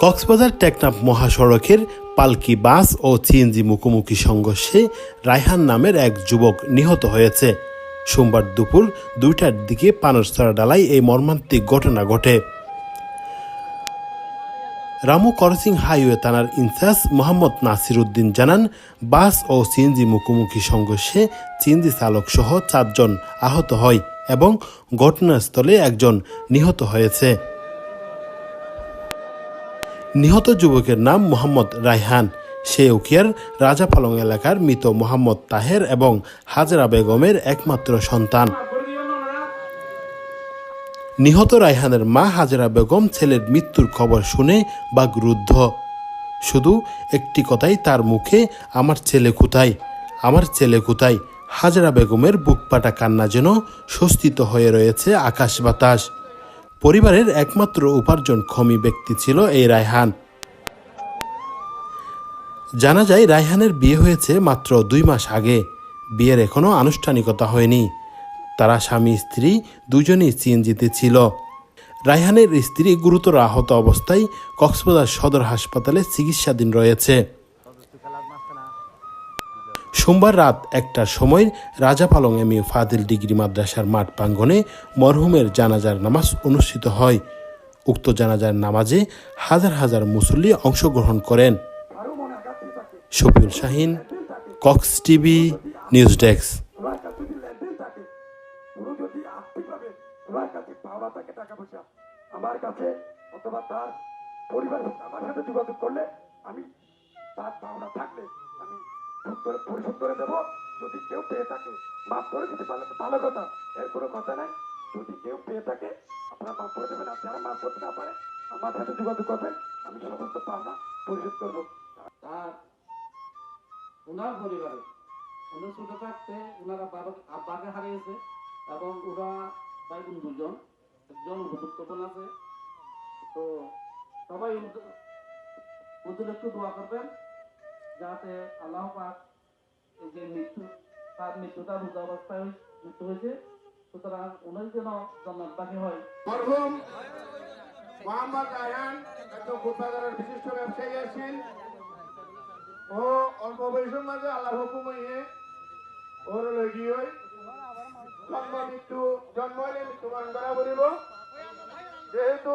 কক্সবাজার টেকনাফ মহাসড়কের পালকি বাস ও সিএনজি মুখোমুখি সংঘর্ষে রায়হান নামের এক যুবক নিহত হয়েছে। সোমবার দুপুর দুইটার দিকে পানরছড়া ডালায় এই মর্মান্তিক ঘটনা ঘটে। রামু করসিং হাইওয়ে থানার ইনচার্জ মোহাম্মদ নাসির উদ্দিন জানান, বাস ও সিএনজি মুখোমুখি সংঘর্ষে সিএনজি চালক সহ চারজন আহত হয়। এবং ঘটনাস্থলে একজন নিহত হয়েছে। নিহত যুবকের নাম মোহাম্মদ রায়হান। সে উকিয়ার রাজাপালং এলাকার মৃত মোহাম্মদ তাহের এবং হাজরা বেগমের একমাত্র সন্তান। নিহত রায়হানের মা হাজরা বেগম ছেলের মৃত্যুর খবর শুনে বাগরুদ্ধ শুধু একটি কথাই তার মুখে, আমার ছেলে কোথায়? আমার ছেলে কোথায়? হাজরা বেগমের বুকপাটা কান্না যেন স্বস্তিত হয়ে রয়েছে আকাশ বাতাস। পরিবারের একমাত্র উপার্জনক্ষমী ব্যক্তি ছিল এই রায়হান। জানা যায়, রায়হানের বিয়ে হয়েছে মাত্র দুই মাস আগে। বিয়ের এখনও আনুষ্ঠানিকতা হয়নি। তারা স্বামী, স্ত্রী, দুজনেই সিএনজিতে ছিল। রায়হানের স্ত্রী গুরুতর আহত অবস্থায় কক্সবাজার সদর হাসপাতালে চিকিৎসাধীন রয়েছে। সোমবার রাত একটার সময় Rajapalong M. U Fadil degree মাদ্রাসার মাঠ প্রাঙ্গণে মরহুমের জানাজার নামাজ অনুষ্ঠিত হয়। উক্ত জানাজার নামাজে হাজার হাজার মুসল্লি অংশগ্রহণ করেন। Shafiul Shahin, Cox TV, news desk. আমার কাছে অথবা তার পরিবার আমার সাথে যোগাযোগ করলে আমি করে পরিশোধ করে দেবো। যদি কেউ পেয়ে থাকে, মাফ করে দিতে পারলে ভালো কথা। এর কোনো কথা নাই। যদি কেউ পেয়ে থাকে, আপনারা মাফ করে দেবেন। যারা মাফ করতে না পারে, আমার সাথে যোগাযোগ করবেন। আমি সমস্ত পাওনা পরিশোধ করব। ওনার পরিবারে ছোট থাকতে আব্বাকে হারিয়েছে এবং ওরা দুজন, একজন আছে। তো সবাই ওদের একটু দোয়া করবেন, যাতে আল্লাহ পাক যে মৃত্যু তার মৃত্যুটা রোজা অবস্থায় মৃত্যু হয়েছে সুতরাং ওনার যেন জন্মবাসী হয় মরহুম মোহাম্মদ রায়হান একজন কোটবাজারের বিশিষ্ট ব্যবসায়ী আছেন। ও অল্প বয়সের মাঝে আল্লাহর হুকুম হইয়ে ওর লগি হই জন্ম মৃত্যু, জন্ম মৃত্যুবরণ করা বলিব যেহেতু